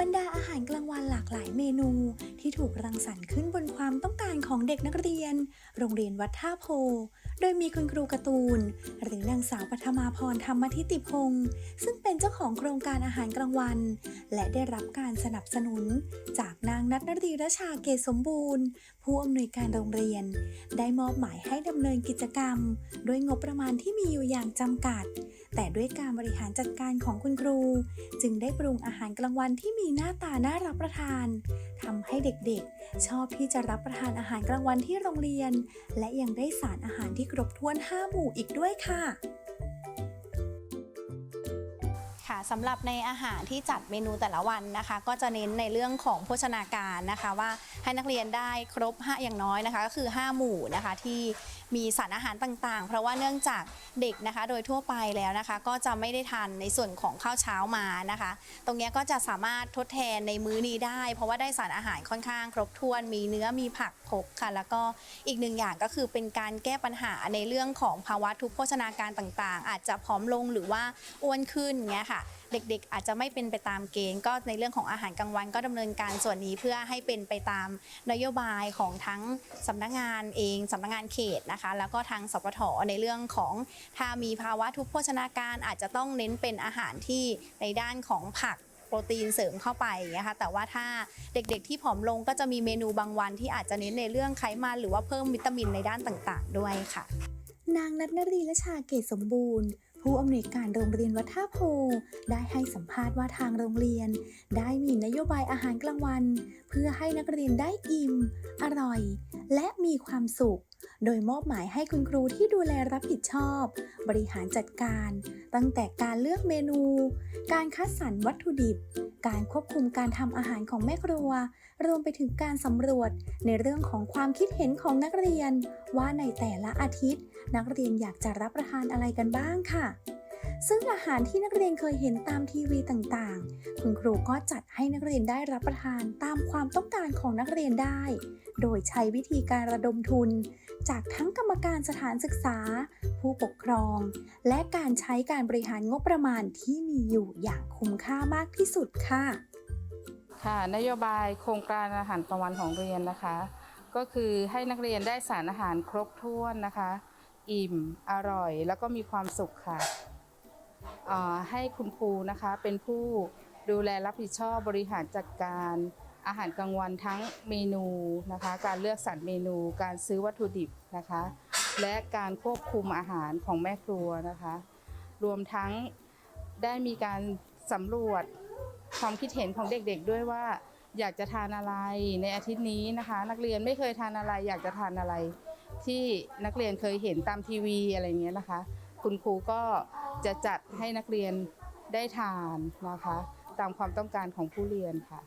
บรรดาอาหารกลางวันหลากหลายเมนู ที่ถูกรังสรรค์ขึ้นบนความต้องการของเด็กนักเรียน โรงเรียนวัดท่าโพ โดยมีคุณครูการ์ตูน หรือนางสาวปัทมาพรธรรมทิติพงศ์ซึ่งเป็นเจ้าของโครงการอาหารกลางวัน และได้รับการสนับสนุน จากนางนัทนรีรชาเกตสมบูรณ์ ผู้อำนวยการโรงเรียน ได้มอบหมายให้ดำเนินกิจกรรม ด้วยงบประมาณที่มีอยู่อย่างจำกัด แต่ด้วยการบริหารจัดการของคุณครู จึงได้ปรุงอาหารกลางวันที่มีหน้าตาน่ารับประทานทำให้เด็กๆ ชอบที่จะรับประทานอาหารกลางวันที่โรงเรียน และยังได้สารอาหารที่ครบถ้วน 5 หมู่อีกด้วยค่ะ ค่ะสำหรับในอาหารที่จัดเมนูแต่ละวันนะคะ ก็จะเน้นในเรื่องของโภชนาการนะคะ ว่าให้นักเรียนได้ครบ5อย่างน้อยนะคะ ก็คือ 5 หมู่นะคะที่ มีสารอาหารต่างๆ เพราะว่าเนื่องจากเด็กนะคะ โดยทั่วไปแล้วนะคะ ก็จะไม่ได้ทานในส่วนของข้าวเช้ามานะคะ ตรงนี้ก็จะสามารถทดแทนในมื้อนี้ได้ เพราะว่าได้สารอาหารค่อนข้างครบถ้วน มีเนื้อมีผักครบค่ะ แล้วก็อีกหนึ่งอย่างก็คือเป็นการแก้ปัญหาในเรื่องของภาวะทุพโภชนาการต่างๆ อาจจะผอมลงหรือว่าอ้วนขึ้นเงี้ยค่ะ เด็กๆ อาจจะไม่เป็นไปตามเกณฑ์ก็ในเรื่องของอาหารกลางวันก็ดำเนินการส่วนนี้เพื่อให้เป็นไปตามนโยบายของทั้งสำนักงานเองสำนักงานเขตนะคะ แล้วก็ทางสปทในเรื่องของถ้ามีภาวะทุพโภชนาการอาจจะต้องเน้นเป็นอาหารที่ในด้านของผักโปรตีนเสริมเข้าไปนะคะแต่ว่าถ้าเด็กๆที่ผอมลงก็จะมีเมนูบางวันที่อาจจะเน้นในเรื่องไขมันหรือว่าเพิ่มวิตามินในด้านต่างๆ ด้วยค่ะ นางนัทนรีและชาเกตสมบูรณ์ ผู้อำนวยการโรงเรียนวัฒโพ ได้ให้สัมภาษณ์ว่าทางโรงเรียน ได้มีนโยบายอาหารกลางวัน เพื่อให้นักเรียนได้อิ่ม อร่อย และมีความสุข โดยมอบหมายให้คุณครูที่ดูแลรับผิดชอบ บริหารจัดการ ตั้งแต่การเลือกเมนู การคัดสรรวัตถุดิบ การควบคุมการทำอาหารของแม่ครัว รวมไปถึงการสำรวจในเรื่องของความคิดเห็นของนักเรียน ว่าในแต่ละอาทิตย์ นักเรียนอยากจะรับประทานอะไรกันบ้างค่ะ ซึ่งอาหารที่นักเรียนเคยเห็นตามทีวีต่างๆ คุณครูก็จัดให้นักเรียนได้รับประทานตามความต้องการของนักเรียนได้ โดยใช้วิธีการระดมทุน จากทั้งกรรมการสถานศึกษา ผู้ปกครอง และการใช้การบริหารงบประมาณที่มีอยู่อย่างคุ้มค่ามากที่สุดค่ะค่ะนโยบายโครงการอาหารกลางวันของเรียนนะคะ ก็คือให้นักเรียนได้สารอาหารครบถ้วนนะคะ อิ่ม อร่อย แล้วก็มีความสุขค่ะ ให้คุณครูนะคะเป็นผู้ดูแลรับผิดชอบบริหารจัดการอาหารกลางวันทั้งเมนูนะคะ การเลือกสรรเมนู การซื้อวัตถุดิบนะคะ และการควบคุมอาหารของแม่ครัวนะคะ รวมทั้งได้มีการสำรวจความคิดเห็นของเด็กๆ ด้วยว่าอยากจะทานอะไรในอาทิตย์นี้นะคะ นักเรียนไม่เคยทานอะไรอยากจะทานอะไร ที่นักเรียนเคยเห็นตามทีวีอะไรเงี้ยนะคะ คุณครูก็ จะจัดให้นักเรียนได้ทานนะคะ ตามความต้องการของผู้เรียนค่ะ